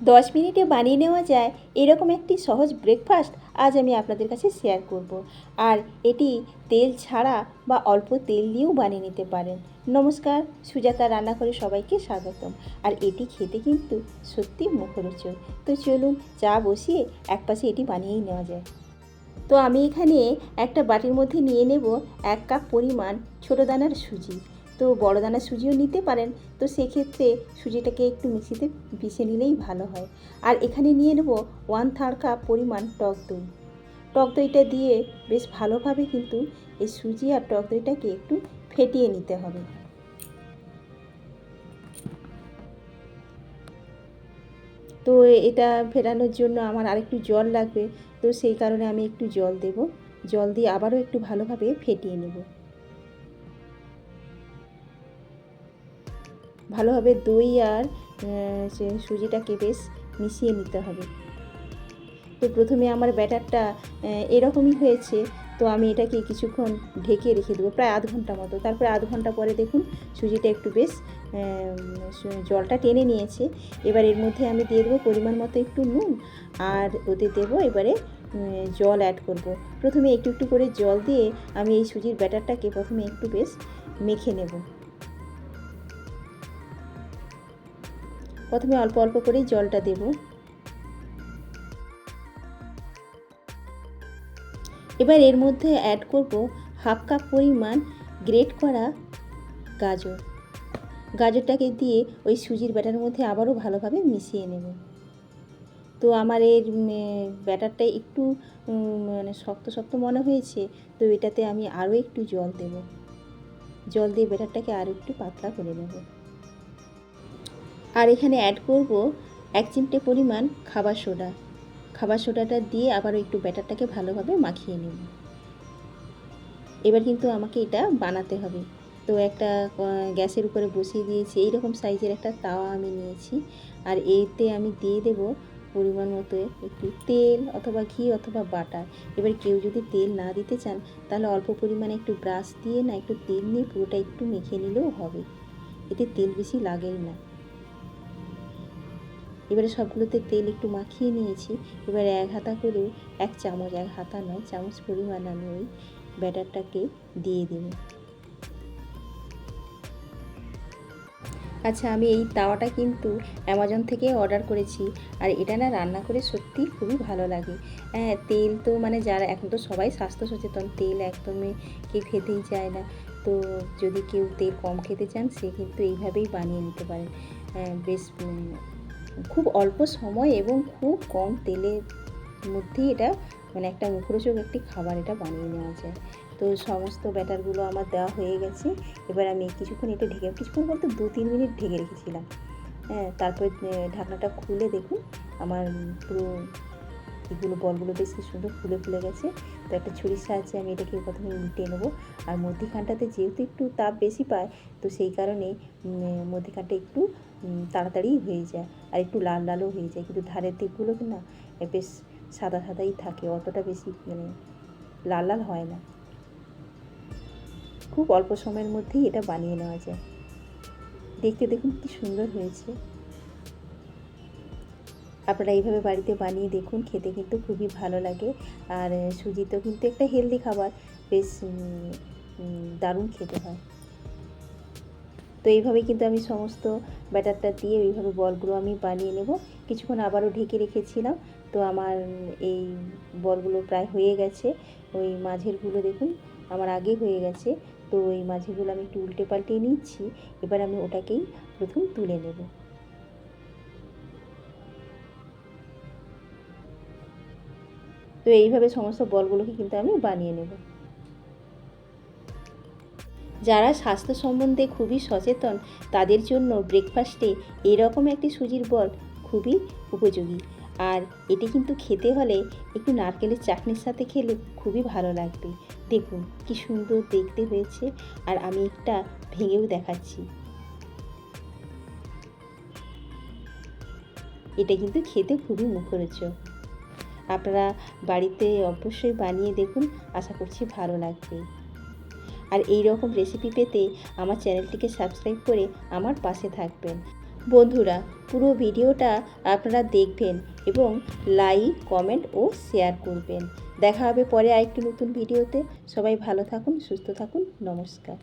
দশ মিনিটে বানিয়ে নেওয়া যায়, এরকম একটি সহজ ব্রেকফাস্ট আজ আমি আপনাদের কাছে শেয়ার করব। আর এটি তেল ছাড়া বা অল্প তেল দিয়েও বানিয়ে নিতে পারেন। নমস্কার, সুজাতা রান্না করে সবাইকে স্বাগতম। আর এটি খেতে কিন্তু সত্যি মুখরোচক। তো চলুন চা বসিয়ে একপাশে এটি বানিয়েই নেওয়া যায়। তো আমি এখানে একটা বাটির মধ্যে নিয়ে নেব এক কাপ পরিমাণ ছোটো দানার সুজি। তো বড় দানার সুজিও নিতে পারেন। তো সেক্ষেত্রে সুজিটাকে একটু মিক্সিতে পিষে নিলেই ভালো হয়। আর এখানে নিয়ে নেব ওয়ান থার্ড কাপ পরিমাণ টক দই। টক দইটা দিয়ে বেশ ভালোভাবে কিন্তু এই সুজি আর টক দইটাকে একটু ফেটিয়ে নিতে হবে। তো এটা ফেরানোর জন্য আমার আরেকটু জল লাগবে। তো সেই কারণে আমি একটু জল দেব। জল দিয়ে আবারও একটু ভালোভাবে ফেটিয়ে নেব। ভালোভাবে দই আর সুজিটাকে বেশ মিশিয়ে নিতে হবে। তো প্রথমে আমার ব্যাটারটা এরকমই হয়েছে। তো আমি এটাকে কিছুক্ষণ ঢেকে রেখে দেবো, প্রায় আধ ঘণ্টা মতো। তারপরে আধ ঘণ্টা পরে দেখুন, সুজিটা একটু বেশ জলটা টেনে নিয়েছে। এবার এর মধ্যে আমি দিয়ে দেবো পরিমাণ মতো একটু নুন, আর ওতে দেবো এবারে জল অ্যাড করব। প্রথমে একটু একটু করে জল দিয়ে আমি এই সুজির ব্যাটারটাকে প্রথমে একটু বেশ মেখে নেব। প্রথমে অল্প অল্প করেই জলটা দেব। এবার এর মধ্যে অ্যাড করব হাফ কাপ পরিমাণ গ্রেট করা গাজর। গাজরটাকে দিয়ে ওই সুজির ব্যাটারের মধ্যে আবারও ভালোভাবে মিশিয়ে নেব। তো আমার এর ব্যাটারটা একটু মানে শক্ত শক্ত মনে হয়েছে, তো এটাতে আমি আরও একটু জল দেব। জল দিয়ে ব্যাটারটাকে আরও একটু পাতলা করে নেব। আর এখানে অ্যাড করব এক চিমটে পরিমাণ খাবার সোডা। খাবার সোডাটা দিয়ে আবারও একটু ব্যাটারটাকে ভালোভাবে মাখিয়ে নেব। এবার কিন্তু আমাকে এটা বানাতে হবে। তো একটা গ্যাসের উপরে বসিয়ে দিয়েছি। এইরকম সাইজের একটা তাওয়া আমি নিয়েছি। আর এতে আমি দিয়ে দেব পরিমাণ মতো একটু তেল অথবা ঘি অথবা বাটার। এবার কেউ যদি তেল না দিতে চান, তাহলে অল্প পরিমাণে একটু ব্রাশ দিয়ে না একটু তেল নিয়ে পুরোটা একটু মেখে নিলেও হবে। এতে তেল বেশি লাগেই না। এবারে সবগুলোতে তেল একটু মাখিয়ে নিয়েছি। এবারে এক হাতা করে, এক চামচ, এক হাতা নয়, চামচ পরিমাণ আমি ওই ব্যাটারটাকে দিয়ে দেব। আচ্ছা আমি এই তাওয়াটা কিন্তু অ্যামাজন থেকে অর্ডার করেছি। আর এটা না রান্না করে সত্যি খুবই ভালো লাগে। হ্যাঁ তেল তো মানে যারা, এখন তো সবাই স্বাস্থ্য সচেতন, তেল একদমই কেউ খেতেই চায় না। তো যদি কেউ তেল কম খেতে চান, সে কিন্তু এইভাবেই বানিয়ে নিতে পারেন। বেশ খুব অল্প সময় এবং খুব কম তেলের মধ্যে এটা মানে একটা মুখরোচক একটি খাবার এটা বানিয়ে নেওয়া যায়। তো সমস্ত ব্যাটারগুলো আমার দেওয়া হয়ে গেছে। এবার আমি কিছুক্ষণ এটা ঢেকে কিছুক্ষণ বলতে দু তিন মিনিট ঢেকে রেখেছিলাম। হ্যাঁ তারপর ঢাকনাটা খুলে দেখুন, আমার পুরো এগুলো বলগুলো বেশ কি সুন্দর ফুলে ফুলে গেছে। তো একটা ছুরির সাহায্যে আমি এটাকে প্রথমে উল্টে নেব। আর মধ্যিখানটাতে যেহেতু একটু তাপ বেশি পায়, তো সেই কারণে মধ্যিখানটা একটু তাড়াতাড়ি হয়ে যায় আর একটু লাল লালও হয়ে যায়। কিন্তু ধারের দিকগুলো না বেশ সাদা সাদাই থাকে, অতটা বেশি মানে লাল লাল হয় না। খুব অল্প সময়ের মধ্যেই এটা বানিয়ে নেওয়া যায়। দেখতে দেখুন কি সুন্দর হয়েছে। আপনারা এইভাবে বাড়িতে বানিয়ে দেখুন, খেতে কিন্তু খুবই ভালো লাগে। আর সুজি তো কিন্তু একটা হেলদি খাবার, বেশ দারুণ খেতে হয়। তো এইভাবে কিন্তু আমি সমস্ত ব্যাটারটা দিয়ে ওইভাবে বলগুলো আমি বানিয়ে নেব। কিছুক্ষণ আবারও ঢেকে রেখেছিলাম, তো আমার এই বলগুলো প্রায় হয়ে গেছে। ওই মাঝেরগুলো দেখুন, আমার আগে হয়ে গেছে। তো ওই মাঝেগুলো আমি একটু উল্টে পাল্টে নিচ্ছি, এবার আমি ওটাকেই প্রথম তুলে নেব। তো এইভাবে সমস্ত বলগুলোকে কিন্তু আমি বানিয়ে নেব। যারা স্বাস্থ্য সম্বন্ধে খুবই সচেতন, তাদের জন্য ব্রেকফাস্টে এরকম একটি সুজির বল খুবই উপযোগী। আর এটি কিন্তু খেতে হলে একটু নারকেলের চাটনির সাথে খেলে খুবই ভালো লাগবে। দেখুন, কি সুন্দর দেখতে হয়েছে। আর আমি একটা ভেঙেও দেখাচ্ছি। এটা কিন্তু খেতে খুবই মুখরোচক। আপনারা বাড়িতে অবশ্যই বানিয়ে দেখুন, আশা করছি ভালো লাগবে। আর এই রকম রেসিপি পেতে আমার চ্যানেলটিকে সাবস্ক্রাইব করে আমার পাশে থাকবেন। বন্ধুরা, পুরো ভিডিওটা আপনারা দেখবেন এবং লাইক কমেন্ট ও শেয়ার করবেন। দেখা হবে পরে আরেকটি নতুন ভিডিওতে। সবাই ভালো থাকুন, সুস্থ থাকুন। নমস্কার।